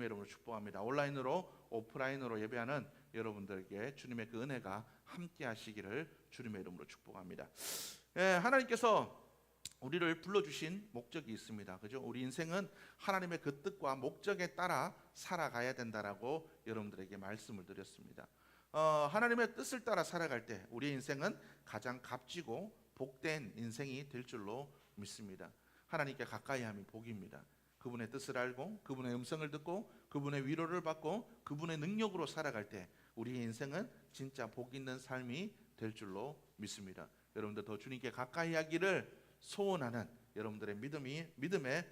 주님의 이름으로 축복합니다. 온라인으로 오프라인으로 예배하는 여러분들에게 주님의 그 은혜가 함께 하시기를 주님의 이름으로 축복합니다. 예, 하나님께서 우리를 불러주신 목적이 있습니다. 그죠? 우리 인생은 하나님의 그 뜻과 목적에 따라 살아가야 된다라고 여러분들에게 말씀을 드렸습니다. 어, 하나님의 뜻을 따라 살아갈 때 우리 인생은 가장 값지고 복된 인생이 될 줄로 믿습니다. 하나님께 가까이 함이 복입니다. 그분의 뜻을 알고 그분의 음성을 듣고 그분의 위로를 받고 그분의 능력으로 살아갈 때 우리의 인생은 진짜 복 있는 삶이 될 줄로 믿습니다. 여러분들 더 주님께 가까이 하기를 소원하는 여러분들의 믿음이 믿음의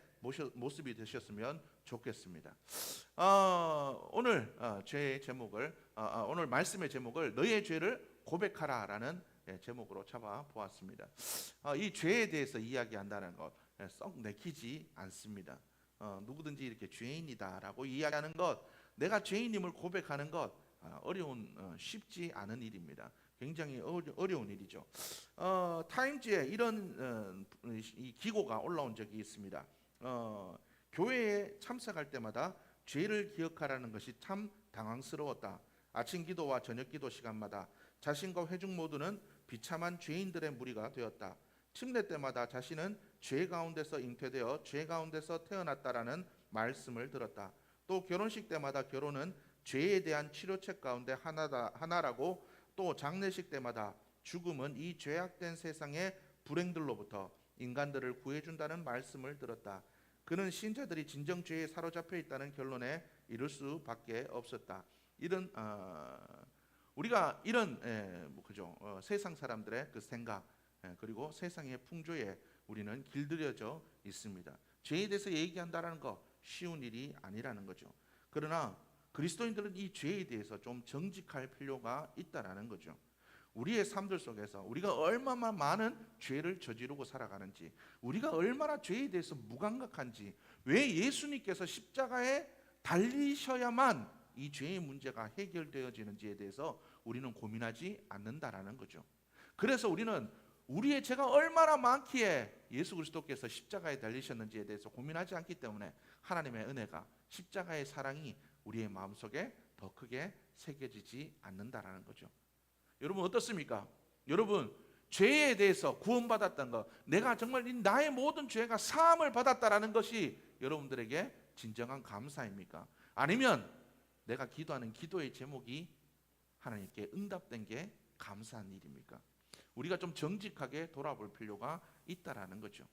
모습이 되셨으면 좋겠습니다. 어, 오늘 어, 죄의 제목을 어, 어, 오늘 말씀의 제목을 너의 죄를 고백하라라는 예, 제목으로 잡아 보았습니다. 어, 이 죄에 대해서 이야기한다는 것 썩 내키지 않습니다. 어, 누구든지 이렇게 죄인이다라고 이야기하는 것, 내가 죄인임을 고백하는 것 아, 어려운 어, 쉽지 않은 일입니다. 굉장히 어려, 어려운 일이죠. 어, 타임즈에 이런 어, 이 기고가 올라온 적이 있습니다. 어, 교회에 참석할 때마다 죄를 기억하라는 것이 참 당황스러웠다. 아침 기도와 저녁 기도 시간마다 자신과 회중 모두는 비참한 죄인들의 무리가 되었다. 침례 때마다 자신은 죄 가운데서 잉태되어 죄 가운데서 태어났다라는 말씀을 들었다. 또 결혼식 때마다 결혼은 죄에 대한 치료책 가운데 하나다 하나라고 또 장례식 때마다 죽음은 이 죄악된 세상의 불행들로부터 인간들을 구해준다는 말씀을 들었다. 그는 신자들이 진정 죄에 사로잡혀 있다는 결론에 이를 수밖에 없었다. 이런 어, 우리가 이런 예, 뭐 그죠 어, 세상 사람들의 그 생각 예, 그리고 세상의 풍조에 우리는 길들여져 있습니다. 죄에 대해서 얘기한다라는 거 쉬운 일이 아니라는 거죠. 그러나 그리스도인들은 이 죄에 대해서 좀 정직할 필요가 있다라는 거죠. 우리의 삶들 속에서 우리가 얼마나 많은 죄를 저지르고 살아가는지, 우리가 얼마나 죄에 대해서 무감각한지, 왜 예수님께서 십자가에 달리셔야만 이 죄의 문제가 해결되어지는지에 대해서 우리는 고민하지 않는다라는 거죠. 그래서 우리는 우리의 죄가 얼마나 많기에 예수 그리스도께서 십자가에 달리셨는지에 대해서 고민하지 않기 때문에 하나님의 은혜가 십자가의 사랑이 우리의 마음속에 더 크게 새겨지지 않는다라는 거죠. 여러분 어떻습니까? 여러분 죄에 대해서 구원받았던 것, 내가 정말 이 나의 모든 죄가 사함을 받았다라는 것이 여러분들에게 진정한 감사입니까? 아니면 내가 기도하는 기도의 제목이 하나님께 응답된 게 감사한 일입니까? 우리가 좀 정직하게 돌아볼 필요가 있다라는 거죠.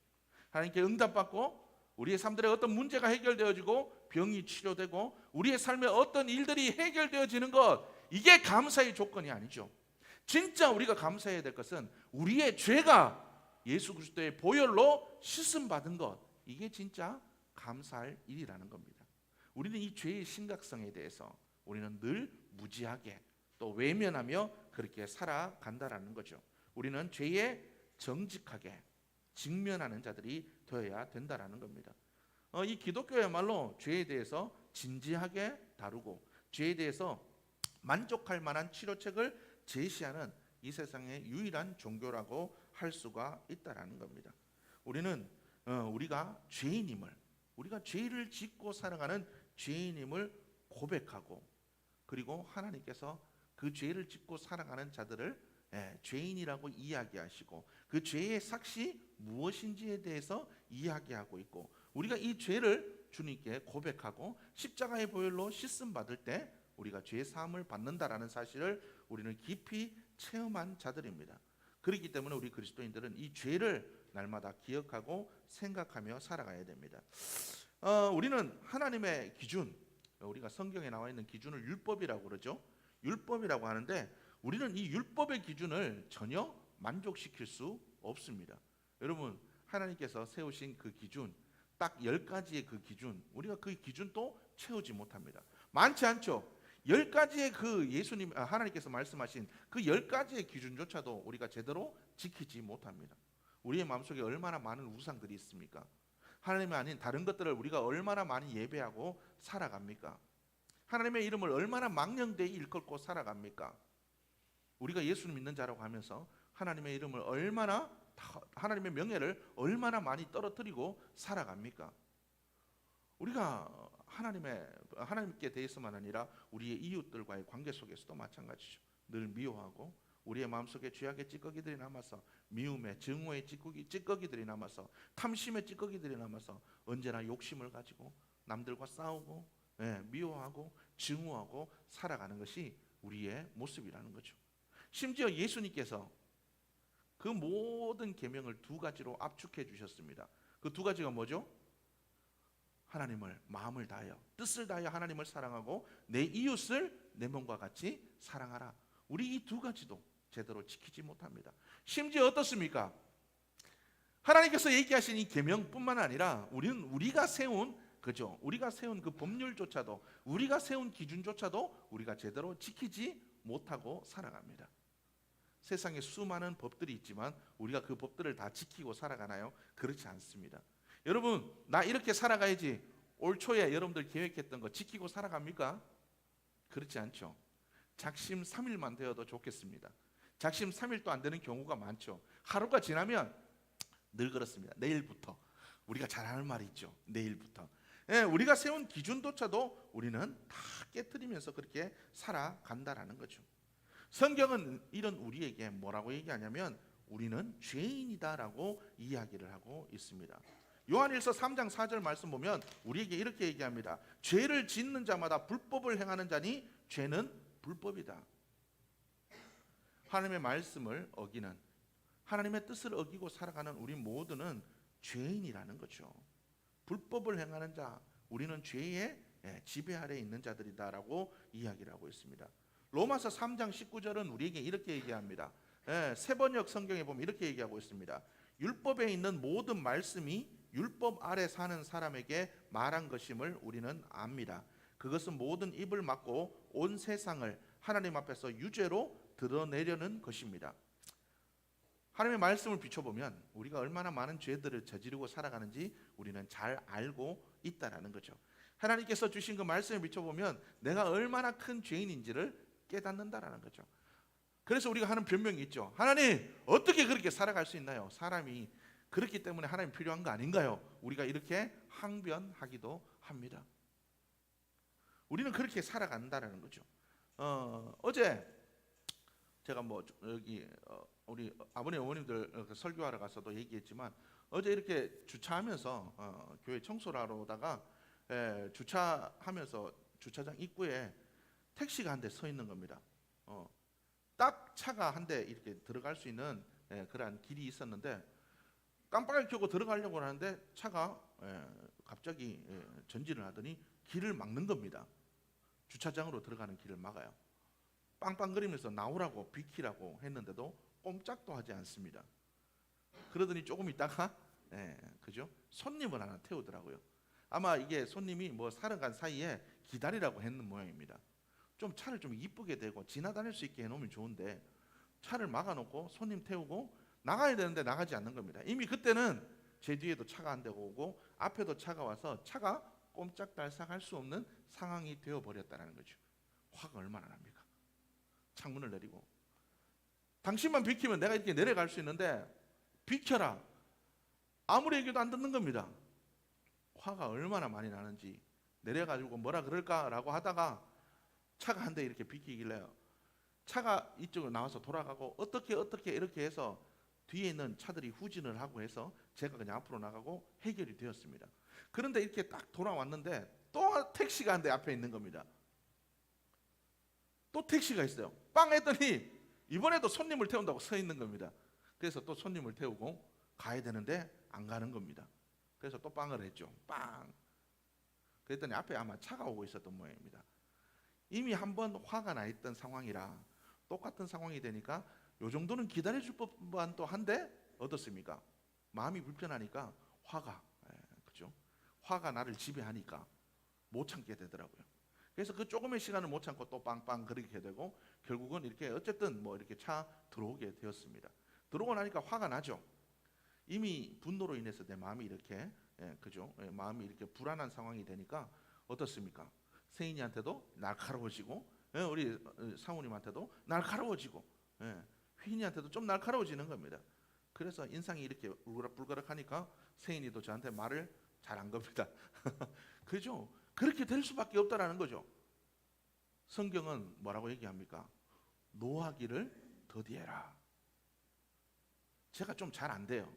하나님께 응답받고 우리의 삶들의 어떤 문제가 해결되어지고 병이 치료되고 우리의 삶의 어떤 일들이 해결되어지는 것 이게 감사의 조건이 아니죠. 진짜 우리가 감사해야 될 것은 우리의 죄가 예수 그리스도의 보혈로 씻음 받은 것 이게 진짜 감사할 일이라는 겁니다. 우리는 이 죄의 심각성에 대해서 우리는 늘 무지하게 또 외면하며 그렇게 살아간다라는 거죠. 우리는 죄에 정직하게 직면하는 자들이 되어야 된다라는 겁니다. 어, 이 기독교야말로 죄에 대해서 진지하게 다루고 죄에 대해서 만족할 만한 치료책을 제시하는 이 세상의 유일한 종교라고 할 수가 있다라는 겁니다. 우리는 어, 우리가 죄인임을 우리가 죄를 짓고 살아가는 죄인임을 고백하고 그리고 하나님께서 그 죄를 짓고 살아가는 자들을 예, 죄인이라고 이야기하시고 그 죄의 삭시 무엇인지에 대해서 이야기하고 있고 우리가 이 죄를 주님께 고백하고 십자가의 보혈로 씻음 받을 때 우리가 죄 사함을 받는다라는 사실을 우리는 깊이 체험한 자들입니다. 그렇기 때문에 우리 그리스도인들은 이 죄를 날마다 기억하고 생각하며 살아가야 됩니다. 어, 우리는 하나님의 기준, 우리가 성경에 나와 있는 기준을 율법이라고 그러죠. 율법이라고 하는데 우리는 이 율법의 기준을 전혀 만족시킬 수 없습니다. 여러분 하나님께서 세우신 그 기준 딱열 가지의 그 기준 우리가 그 기준도 채우지 못합니다. 많지 않죠. 열 가지의 그 예수님 아, 하나님께서 말씀하신 그열 가지의 기준조차도 우리가 제대로 지키지 못합니다. 우리의 마음속에 얼마나 많은 우상들이 있습니까? 하나님이 아닌 다른 것들을 우리가 얼마나 많이 예배하고 살아갑니까? 하나님의 이름을 얼마나 망령되이 일컫고 살아갑니까? 우리가 예수를 믿는 자라고 하면서 하나님의 이름을 얼마나 하나님의 명예를 얼마나 많이 떨어뜨리고 살아갑니까? 우리가 하나님의 하나님께 대해서만 아니라 우리의 이웃들과의 관계 속에서도 마찬가지죠. 늘 미워하고 우리의 마음속에 죄악의 찌꺼기들이 남아서 미움의 증오의 찌꺼기 찌꺼기들이 남아서 탐심의 찌꺼기들이 남아서 언제나 욕심을 가지고 남들과 싸우고 예, 미워하고 증오하고 살아가는 것이 우리의 모습이라는 거죠. 심지어 예수님께서 그 모든 계명을 두 가지로 압축해 주셨습니다. 그 두 가지가 뭐죠? 하나님을 마음을 다하여 뜻을 다하여 하나님을 사랑하고 내 이웃을 내 몸과 같이 사랑하라. 우리 이 두 가지도 제대로 지키지 못합니다. 심지어 어떻습니까? 하나님께서 얘기하신 이 계명뿐만 아니라 우리는 우리가 세운 그죠? 우리가 세운 그 법률조차도 우리가 세운 기준조차도 우리가 제대로 지키지 못하고 살아갑니다. 세상에 수많은 법들이 있지만 우리가 그 법들을 다 지키고 살아가나요? 그렇지 않습니다. 여러분, 나 이렇게 살아가야지. 올 초에 여러분들 계획했던 거 지키고 살아갑니까? 그렇지 않죠. 작심 3일만 되어도 좋겠습니다. 작심 3일도 안 되는 경우가 많죠. 하루가 지나면 늘 그렇습니다. 내일부터 우리가 잘 하는 말이 있죠. 내일부터. 예, 우리가 세운 기준조차도 우리는 다 깨뜨리면서 그렇게 살아간다라는 거죠. 성경은 이런 우리에게 뭐라고 얘기하냐면 우리는 죄인이다라고 이야기를 하고 있습니다. 요한일서 3장 4절 말씀 보면 우리에게 이렇게 얘기합니다. 죄를 짓는 자마다 불법을 행하는 자니 죄는 불법이다. 하나님의 말씀을 어기는 하나님의 뜻을 어기고 살아가는 우리 모두는 죄인이라는 거죠. 불법을 행하는 자, 우리는 죄의 예, 지배 아래 있는 자들이다라고 이야기를 하고 있습니다. 로마서 3장 19절은 우리에게 이렇게 얘기합니다. 예, 세번역 성경에 보면 이렇게 얘기하고 있습니다. 율법에 있는 모든 말씀이 율법 아래 사는 사람에게 말한 것임을 우리는 압니다. 그것은 모든 입을 막고 온 세상을 하나님 앞에서 유죄로 드러내려는 것입니다. 하나님의 말씀을 비춰보면 우리가 얼마나 많은 죄들을 저지르고 살아가는지 우리는 잘 알고 있다라는 거죠. 하나님께서 주신 그 말씀을 비춰보면 내가 얼마나 큰 죄인인지를 깨닫는다라는 거죠. 그래서 우리가 하는 변명이 있죠. 하나님 어떻게 그렇게 살아갈 수 있나요? 사람이 그렇기 때문에 하나님 필요한 거 아닌가요? 우리가 이렇게 항변하기도 합니다. 우리는 그렇게 살아간다라는 거죠. 어, 어제 제가 뭐 여기 어, 우리 아버님 어머님들 어, 그 설교하러 가서도 얘기했지만 어제 이렇게 주차하면서 어, 교회 청소를 하러 오다가 에, 주차하면서 주차장 입구에 택시가 한 대 서 있는 겁니다. 어, 딱 차가 한 대 이렇게 들어갈 수 있는 에, 그러한 길이 있었는데 깜빡이 켜고 들어가려고 하는데 차가 에, 갑자기 에, 전진을 하더니 길을 막는 겁니다. 주차장으로 들어가는 길을 막아요. 빵빵거리면서 나오라고 비키라고 했는데도 꼼짝도 하지 않습니다. 그러더니 조금 있다가 예, 그죠? 손님을 하나 태우더라고요. 아마 이게 손님이 뭐 사러 간 사이에 기다리라고 했는 모양입니다. 좀 차를 좀 이쁘게 대고 지나다닐 수 있게 해놓으면 좋은데 차를 막아놓고 손님 태우고 나가야 되는데 나가지 않는 겁니다. 이미 그때는 제 뒤에도 차가 안 되고 오고 앞에도 차가 와서 차가 꼼짝달싹할 수 없는 상황이 되어 버렸다는 거죠. 화가 얼마나 납니까? 창문을 내리고 당신만 비키면 내가 이렇게 내려갈 수 있는데 비켜라. 아무리 얘기도 안 듣는 겁니다. 화가 얼마나 많이 나는지 내려가지고 뭐라 그럴까라고 하다가 차가 한 대 이렇게 비키길래요. 차가 이쪽으로 나와서 돌아가고 어떻게 어떻게 이렇게 해서 뒤에 있는 차들이 후진을 하고 해서 제가 그냥 앞으로 나가고 해결이 되었습니다. 그런데 이렇게 딱 돌아왔는데 또 택시가 한 대 앞에 있는 겁니다. 또 택시가 있어요. 빵 했더니 이번에도 손님을 태운다고 서 있는 겁니다. 그래서 또 손님을 태우고 가야 되는데 안 가는 겁니다. 그래서 또 빵을 했죠. 빵. 그랬더니 앞에 아마 차가 오고 있었던 모양입니다. 이미 한 번 화가 나 있던 상황이라 똑같은 상황이 되니까 요 정도는 기다려 줄 법만 또 한데 어떻습니까? 마음이 불편하니까 화가 예, 그죠? 화가 나를 지배하니까 못 참게 되더라고요. 그래서 그 조금의 시간을 못 참고 또 빵빵 그렇게 되고 결국은 이렇게 어쨌든 뭐 이렇게 차 들어오게 되었습니다. 들어오고 나니까 화가 나죠. 이미 분노로 인해서 내 마음이 이렇게 예, 그죠? 예, 마음이 이렇게 불안한 상황이 되니까 어떻습니까? 세인이한테도 날카로워지고 예, 우리 어, 사모님한테도 날카로워지고 예, 휘인이한테도 좀 날카로워지는 겁니다. 그래서 인상이 이렇게 울그락불그락하니까 세인이도 저한테 말을 잘 안 겁니다. 그죠? 그렇게 될 수밖에 없다라는 거죠. 성경은 뭐라고 얘기합니까? 노하기를 더디해라. 제가 좀 잘 안 돼요.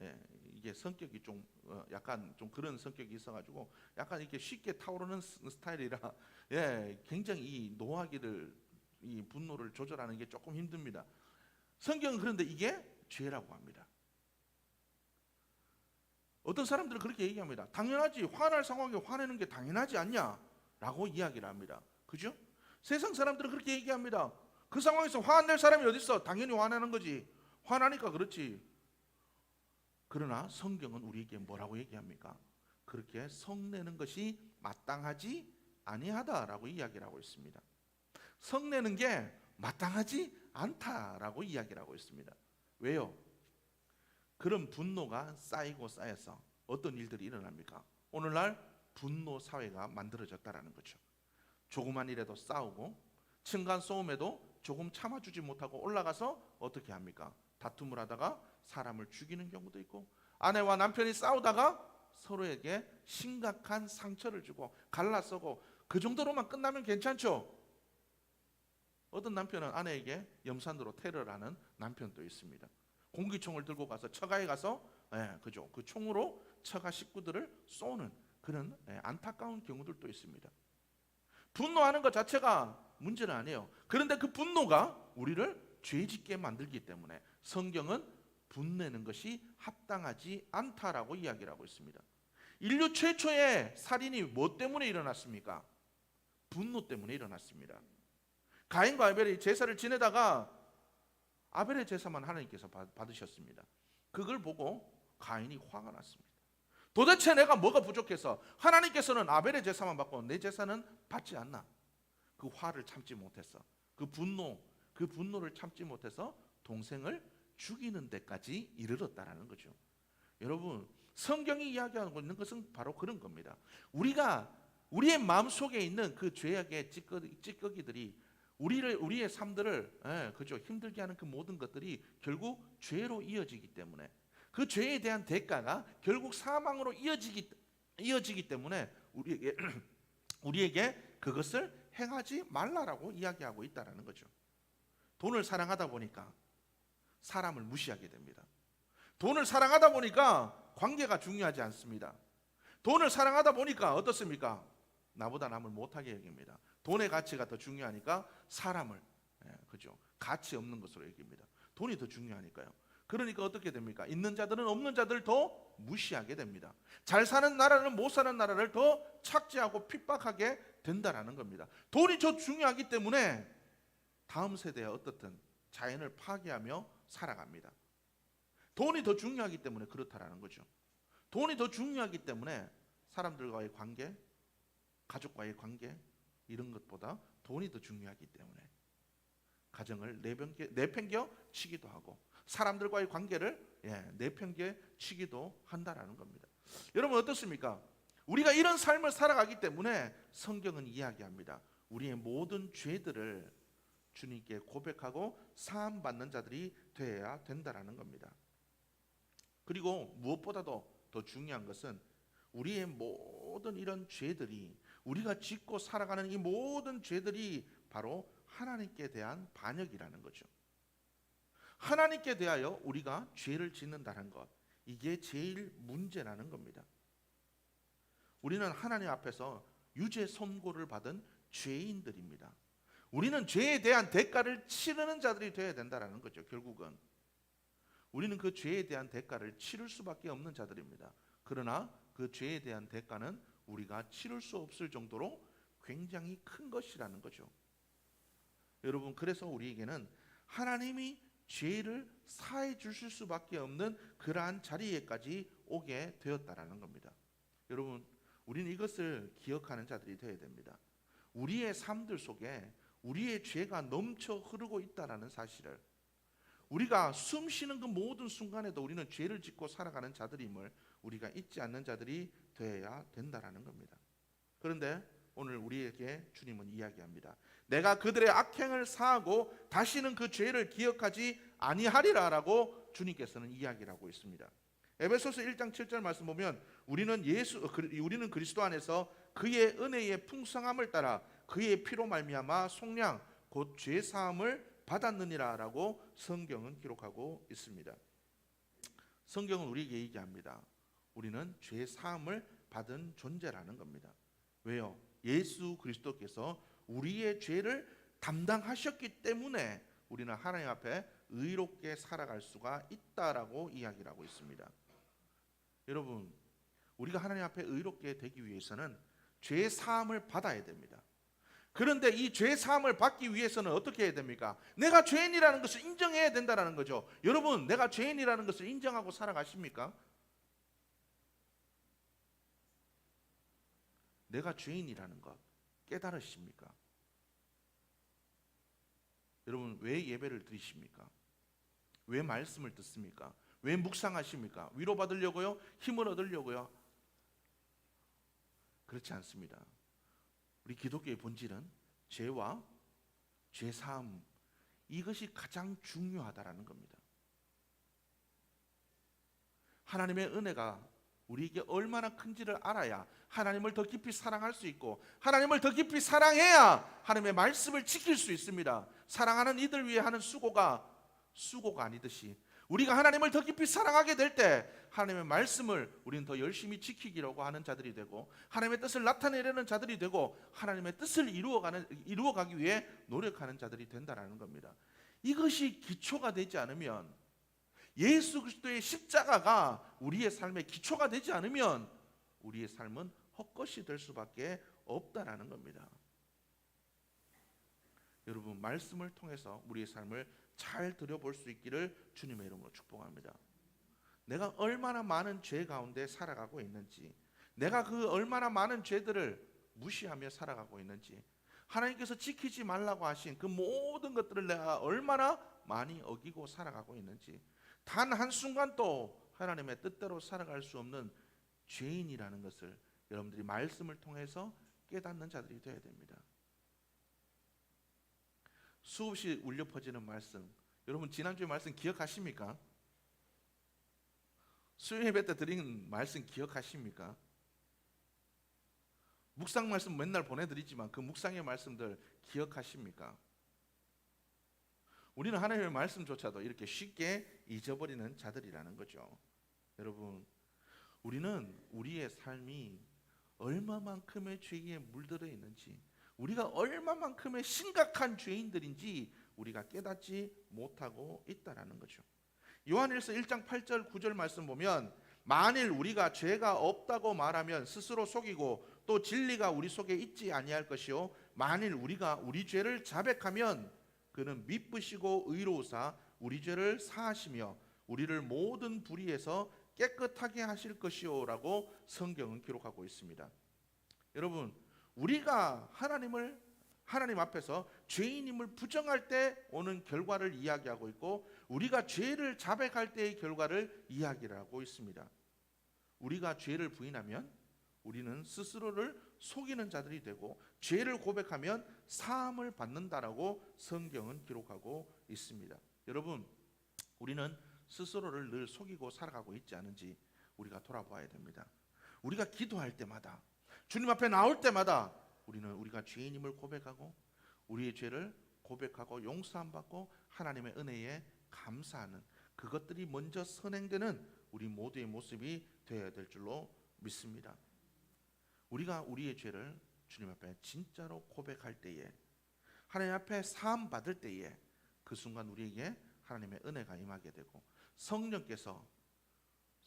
예, 이게 성격이 좀 어, 약간 좀 그런 성격이 있어가지고 약간 이렇게 쉽게 타오르는 스- 스타일이라 예, 굉장히 이 노하기를 이 분노를 조절하는 게 조금 힘듭니다. 성경은 그런데 이게 죄라고 합니다. 어떤 사람들은 그렇게 얘기합니다. 당연하지 화날 상황에 화내는 게 당연하지 않냐라고 이야기를 합니다. 그죠? 세상 사람들은 그렇게 얘기합니다. 그 상황에서 화낼 사람이 어디 있어? 당연히 화나는 거지. 화나니까 그렇지. 그러나 성경은 우리에게 뭐라고 얘기합니까? 그렇게 성내는 것이 마땅하지 아니하다라고 이야기를 하고 있습니다. 성내는 게 마땅하지 않다라고 이야기를 하고 있습니다. 왜요? 그런 분노가 쌓이고 쌓여서 어떤 일들이 일어납니까? 오늘날 분노 사회가 만들어졌다라는 거죠. 조그만 일에도 싸우고 층간 소음에도 조금 참아주지 못하고 올라가서 어떻게 합니까? 다툼을 하다가 사람을 죽이는 경우도 있고 아내와 남편이 싸우다가 서로에게 심각한 상처를 주고 갈라서고 그 정도로만 끝나면 괜찮죠. 어떤 남편은 아내에게 염산으로 테러를 하는 남편도 있습니다. 공기총을 들고 가서 처가에 가서 예, 그죠. 그 총으로 처가 식구들을 쏘는 그런 예, 안타까운 경우들도 있습니다. 분노하는 것 자체가 문제는 아니에요. 그런데 그 분노가 우리를 죄짓게 만들기 때문에 성경은 분내는 것이 합당하지 않다라고 이야기를 하고 있습니다. 인류 최초의 살인이 뭐 때문에 일어났습니까? 분노 때문에 일어났습니다. 가인과 아벨이 제사를 지내다가 아벨의 제사만 하나님께서 받- 받으셨습니다. 그걸 보고 가인이 화가 났습니다. 도대체 내가 뭐가 부족해서 하나님께서는 아벨의 제사만 받고 내 제사는 받지 않나? 그 화를 참지 못했어. 그 분노, 그 분노를 참지 못해서 동생을 죽이는 데까지 이르렀다라는 거죠. 여러분, 성경이 이야기하고 있는 것은 바로 그런 겁니다. 우리가 우리의 마음 속에 있는 그 죄악의 찌꺼기, 찌꺼기 들이 우리를 우리의 삶들을 예, 그죠 힘들게 하는 그 모든 것들이 결국 죄로 이어지기 때문에 그 죄에 대한 대가가 결국 사망으로 이어지기 이어지기 때문에 우리에게 우리에게 그것을 행하지 말라라고 이야기하고 있다라는 거죠. 돈을 사랑하다 보니까 사람을 무시하게 됩니다. 돈을 사랑하다 보니까 관계가 중요하지 않습니다. 돈을 사랑하다 보니까 어떻습니까? 나보다 남을 못하게 여깁니다. 돈의 가치가 더 중요하니까 사람을 예, 그죠 가치 없는 것으로 여깁니다. 돈이 더 중요하니까요. 그러니까 어떻게 됩니까? 있는 자들은 없는 자들을 더 무시하게 됩니다. 잘 사는 나라는 못 사는 나라를 더 착지하고 핍박하게 된다라는 겁니다. 돈이 더 중요하기 때문에 다음 세대에 어떻든 자연을 파괴하며 살아갑니다. 돈이 더 중요하기 때문에 그렇다라는 거죠. 돈이 더 중요하기 때문에 사람들과의 관계, 가족과의 관계 이런 것보다 돈이 더 중요하기 때문에 가정을 내팽개, 내팽겨 치기도 하고 사람들과의 관계를 예, 내팽개 치기도 한다라는 겁니다. 여러분 어떻습니까? 우리가 이런 삶을 살아가기 때문에 성경은 이야기합니다. 우리의 모든 죄들을 주님께 고백하고 사함 받는 자들이 되어야 된다라는 겁니다. 그리고 무엇보다도 더 중요한 것은 우리의 모든 이런 죄들이 우리가 짓고 살아가는 이 모든 죄들이 바로 하나님께 대한 반역이라는 거죠. 하나님께 대하여 우리가 죄를 짓는다는 것 이게 제일 문제라는 겁니다. 우리는 하나님 앞에서 유죄 선고를 받은 죄인들입니다. 우리는 죄에 대한 대가를 치르는 자들이 되어야 된다라는 거죠. 결국은 우리는 그 죄에 대한 대가를 치를 수밖에 없는 자들입니다. 그러나 그 죄에 대한 대가는 우리가 치를 수 없을 정도로 굉장히 큰 것이라는 거죠. 여러분 그래서 우리에게는 하나님이 죄를 사해 주실 수밖에 없는 그러한 자리에까지 오게 되었다라는 겁니다. 여러분 우리는 이것을 기억하는 자들이 되어야 됩니다. 우리의 삶들 속에 우리의 죄가 넘쳐 흐르고 있다라는 사실을 우리가 숨 쉬는 그 모든 순간에도 우리는 죄를 짓고 살아가는 자들임을 우리가 잊지 않는 자들이 되어야 된다라는 겁니다. 그런데 오늘 우리에게 주님은 이야기합니다. 내가 그들의 악행을 사하고 다시는 그 죄를 기억하지 아니하리라라고 주님께서는 이야기를 하고 있습니다. 에베소서 1장 7절 말씀 보면 우리는 예수 그- 우리는 그리스도 안에서 그의 은혜의 풍성함을 따라 그의 피로 말미암아 속량 곧 죄 사함을 받았느니라라고 성경은 기록하고 있습니다. 성경은 우리에게 얘기합니다. 우리는 죄 사함을 받은 존재라는 겁니다. 왜요? 예수 그리스도께서 우리의 죄를 담당하셨기 때문에 우리는 하나님 앞에 의롭게 살아갈 수가 있다라고 이야기를 하고 있습니다. 여러분, 우리가 하나님 앞에 의롭게 되기 위해서는 죄 사함을 받아야 됩니다. 그런데 이 죄 사함을 받기 위해서는 어떻게 해야 됩니까? 내가 죄인이라는 것을 인정해야 된다라는 거죠. 여러분, 내가 죄인이라는 것을 인정하고 살아가십니까? 내가 죄인이라는 것 깨달으십니까? 여러분 왜 예배를 드리십니까? 왜 말씀을 듣습니까? 왜 묵상하십니까? 위로 받으려고요? 힘을 얻으려고요? 그렇지 않습니다. 우리 기독교의 본질은 죄와 죄 사함 이것이 가장 중요하다라는 겁니다. 하나님의 은혜가 우리에게 얼마나 큰지를 알아야 하나님을 더 깊이 사랑할 수 있고 하나님을 더 깊이 사랑해야 하나님의 말씀을 지킬 수 있습니다. 사랑하는 이들 위해 하는 수고가 수고가 아니듯이 우리가 하나님을 더 깊이 사랑하게 될 때 하나님의 말씀을 우리는 더 열심히 지키기라고 하는 자들이 되고 하나님의 뜻을 나타내려는 자들이 되고 하나님의 뜻을 이루어가는 이루어가기 위해 노력하는 자들이 된다라는 겁니다. 이것이 기초가 되지 않으면 예수 그리스도의 십자가가 우리의 삶의 기초가 되지 않으면 우리의 삶은 헛것이 될 수밖에 없다라는 겁니다. 여러분 말씀을 통해서 우리의 삶을 잘 들여볼 수 있기를 주님의 이름으로 축복합니다. 내가 얼마나 많은 죄 가운데 살아가고 있는지, 내가 그 얼마나 많은 죄들을 무시하며 살아가고 있는지, 하나님께서 지키지 말라고 하신 그 모든 것들을 내가 얼마나 많이 어기고 살아가고 있는지, 단 한순간도 하나님의 뜻대로 살아갈 수 없는 죄인이라는 것을 여러분들이 말씀을 통해서 깨닫는 자들이 되어야 됩니다. 수없이 울려 퍼지는 말씀. 여러분 지난주에 말씀 기억하십니까? 수요 예배 때 드린 말씀 기억하십니까? 묵상 말씀 맨날 보내드리지만 그 묵상의 말씀들 기억하십니까? 우리는 하나님의 말씀조차도 이렇게 쉽게 잊어버리는 자들이라는 거죠. 여러분, 우리는 우리의 삶이 얼마만큼의 죄에 물들어 있는지, 우리가 얼마만큼의 심각한 죄인들인지 우리가 깨닫지 못하고 있다라는 거죠. 요한일서 1장 8절 9절 말씀 보면 만일 우리가 죄가 없다고 말하면 스스로 속이고 또 진리가 우리 속에 있지 아니할 것이요 만일 우리가 우리 죄를 자백하면 그는 미쁘시고 의로우사 우리 죄를 사하시며 우리를 모든 불의에서 깨끗하게 하실 것이요라고 성경은 기록하고 있습니다. 여러분, 우리가 하나님을 하나님 앞에서 죄인임을 부정할 때 오는 결과를 이야기하고 있고 우리가 죄를 자백할 때의 결과를 이야기를 하고 있습니다. 우리가 죄를 부인하면 우리는 스스로를 속이는 자들이 되고 죄를 고백하면 사함을 받는다라고 성경은 기록하고 있습니다. 여러분, 우리는 스스로를 늘 속이고 살아가고 있지 않은지 우리가 돌아봐야 됩니다. 우리가 기도할 때마다 주님 앞에 나올 때마다 우리는 우리가 죄인임을 고백하고 우리의 죄를 고백하고 용서함 받고 하나님의 은혜에 감사하는 그것들이 먼저 선행되는 우리 모두의 모습이 되어야 될 줄로 믿습니다. 우리가 우리의 죄를 주님 앞에 진짜로 고백할 때에 하나님 앞에 사함 받을 때에 그 순간 우리에게 하나님의 은혜가 임하게 되고 성령께서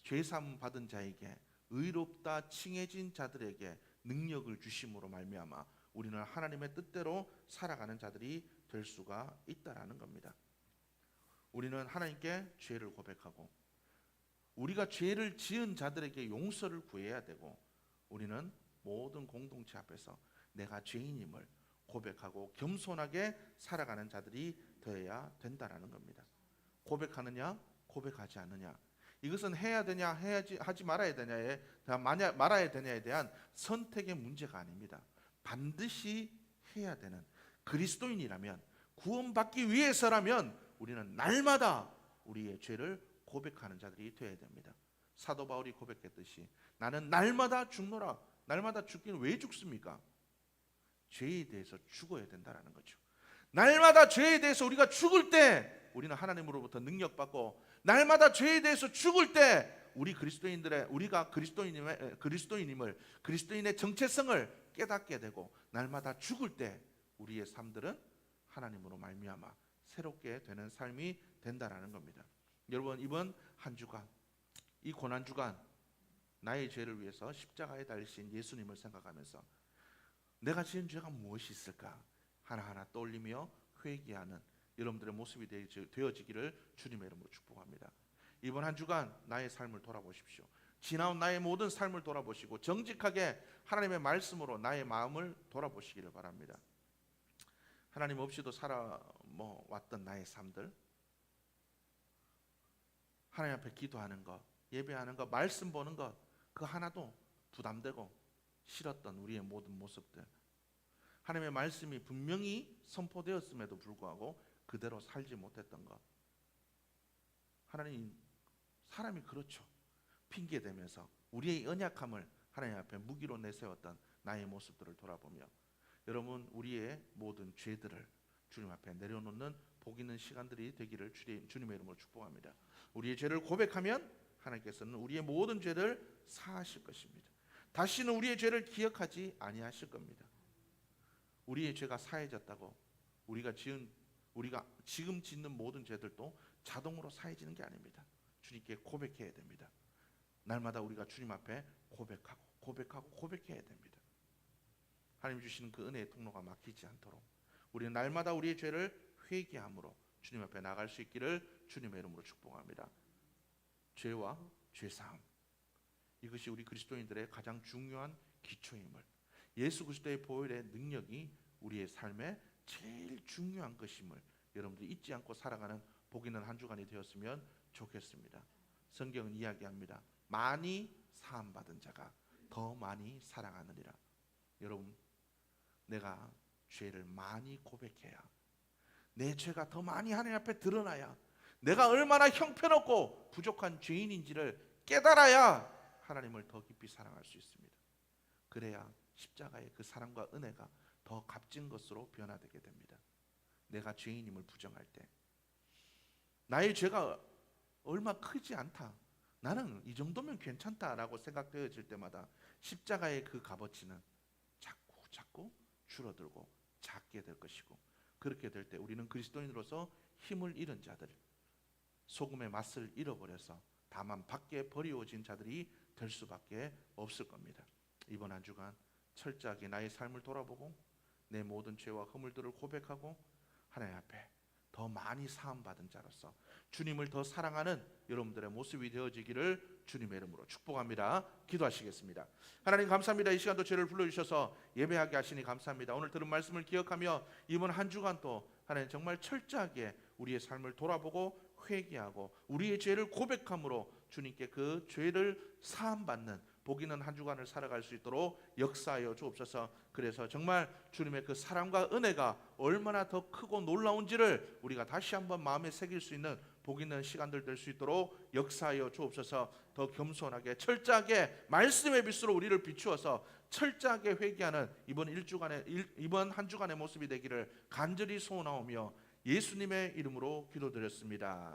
죄 사함 받은 자에게 의롭다 칭해진 자들에게 능력을 주심으로 말미암아 우리는 하나님의 뜻대로 살아가는 자들이 될 수가 있다라는 겁니다. 우리는 하나님께 죄를 고백하고 우리가 죄를 지은 자들에게 용서를 구해야 되고 우리는 모든 공동체 앞에서 내가 죄인임을 고백하고 겸손하게 살아가는 자들이 되어야 된다라는 겁니다. 고백하느냐, 고백하지 않느냐. 이것은 해야 되냐, 해야지 하지 말아야 되냐에 대한 말아야 되냐에 대한 선택의 문제가 아닙니다. 반드시 해야 되는 그리스도인이라면 구원받기 위해서라면 우리는 날마다 우리의 죄를 고백하는 자들이 되어야 됩니다. 사도 바울이 고백했듯이 나는 날마다 죽노라 날마다 죽기는 왜 죽습니까? 죄에 대해서 죽어야 된다라는 거죠. 날마다 죄에 대해서 우리가 죽을 때 우리는 하나님으로부터 능력받고 날마다 죄에 대해서 죽을 때 우리 그리스도인들의 우리가 그리스도인임의 그리스도인임을 그리스도인의 정체성을 깨닫게 되고 날마다 죽을 때 우리의 삶들은 하나님으로 말미암아 새롭게 되는 삶이 된다라는 겁니다. 여러분 이번 한 주간 이 고난 주간 나의 죄를 위해서 십자가에 달리신 예수님을 생각하면서 내가 지은 죄가 무엇이 있을까 하나하나 떠올리며 회개하는 여러분들의 모습이 되어지- 되어지기를 주님의 이름으로 축복합니다. 이번 한 주간 나의 삶을 돌아보십시오. 지나온 나의 모든 삶을 돌아보시고 정직하게 하나님의 말씀으로 나의 마음을 돌아보시기를 바랍니다. 하나님 없이도 살아 뭐 왔던 나의 삶들. 하나님 앞에 기도하는 것, 예배하는 것, 말씀 보는 것 그 하나도 부담되고 싫었던 우리의 모든 모습들. 하나님의 말씀이 분명히 선포되었음에도 불구하고 그대로 살지 못했던 것. 하나님 사람이 그렇죠. 핑계 대면서 우리의 언약함을 하나님 앞에 무기로 내세웠던 나의 모습들을 돌아보며 여러분 우리의 모든 죄들을 주님 앞에 내려놓는 복 있는 시간들이 되기를 주님- 주님의 이름으로 축복합니다. 우리의 죄를 고백하면 하나님께서는 우리의 모든 죄를 사하실 것입니다. 다시는 우리의 죄를 기억하지 아니하실 겁니다. 우리의 죄가 사해졌다고 우리가 지은 우리가 지금 짓는 모든 죄들도 자동으로 사해지는 게 아닙니다. 주님께 고백해야 됩니다. 날마다 우리가 주님 앞에 고백하고 고백하고 고백해야 됩니다. 하나님 주시는 그 은혜의 통로가 막히지 않도록 우리는 날마다 우리의 죄를 회개함으로 주님 앞에 나갈 수 있기를 주님의 이름으로 축복합니다. 죄와 죄사함 이것이 우리 그리스도인들의 가장 중요한 기초임을 예수 그리스도의 보혈의 능력이 우리의 삶에 제일 중요한 것임을 여러분들이 잊지 않고 살아가는 복 있는 한 주간이 되었으면 좋겠습니다. 성경은 이야기합니다. 많이 사함 받은 자가 더 많이 사랑하느니라. 여러분 내가 죄를 많이 고백해야 내 죄가 더 많이 하나님 앞에 드러나야 내가 얼마나 형편없고 부족한 죄인인지를 깨달아야 하나님을 더 깊이 사랑할 수 있습니다. 그래야 십자가의 그 사랑과 은혜가 더 값진 것으로 변화되게 됩니다. 내가 죄인임을 부정할 때 나의 죄가 얼마 크지 않다. 나는 이 정도면 괜찮다라고 생각되어질 때마다 십자가의 그 값어치는 자꾸 자꾸 줄어들고 작게 될 것이고 그렇게 될 때 우리는 그리스도인으로서 힘을 잃은 자들 소금의 맛을 잃어버려서 다만 밖에 버리워진 자들이 될 수밖에 없을 겁니다. 이번 한 주간 철저하게 나의 삶을 돌아보고 내 모든 죄와 허물들을 고백하고 하나님 앞에 더 많이 사함 받은 자로서 주님을 더 사랑하는 여러분들의 모습이 되어지기를 주님의 이름으로 축복합니다. 기도하시겠습니다. 하나님 감사합니다. 이 시간도 저를 불러 주셔서 예배하게 하시니 감사합니다. 오늘 들은 말씀을 기억하며 이번 한 주간 또 하나님 정말 철저하게 우리의 삶을 돌아보고 회개하고 우리의 죄를 고백함으로 주님께 그 죄를 사함 받는 복 있는 한 주간을 살아갈 수 있도록 역사하여 주옵소서. 그래서 정말 주님의 그 사랑과 은혜가 얼마나 더 크고 놀라운지를 우리가 다시 한번 마음에 새길 수 있는 복 있는 시간들 될 수 있도록 역사하여 주옵소서. 더 겸손하게 철저하게 말씀의 빛으로 우리를 비추어서 철저하게 회개하는 이번 일주간의 일- 이번 한 주간의 모습이 되기를 간절히 소원하오며 예수님의 이름으로 기도드렸습니다.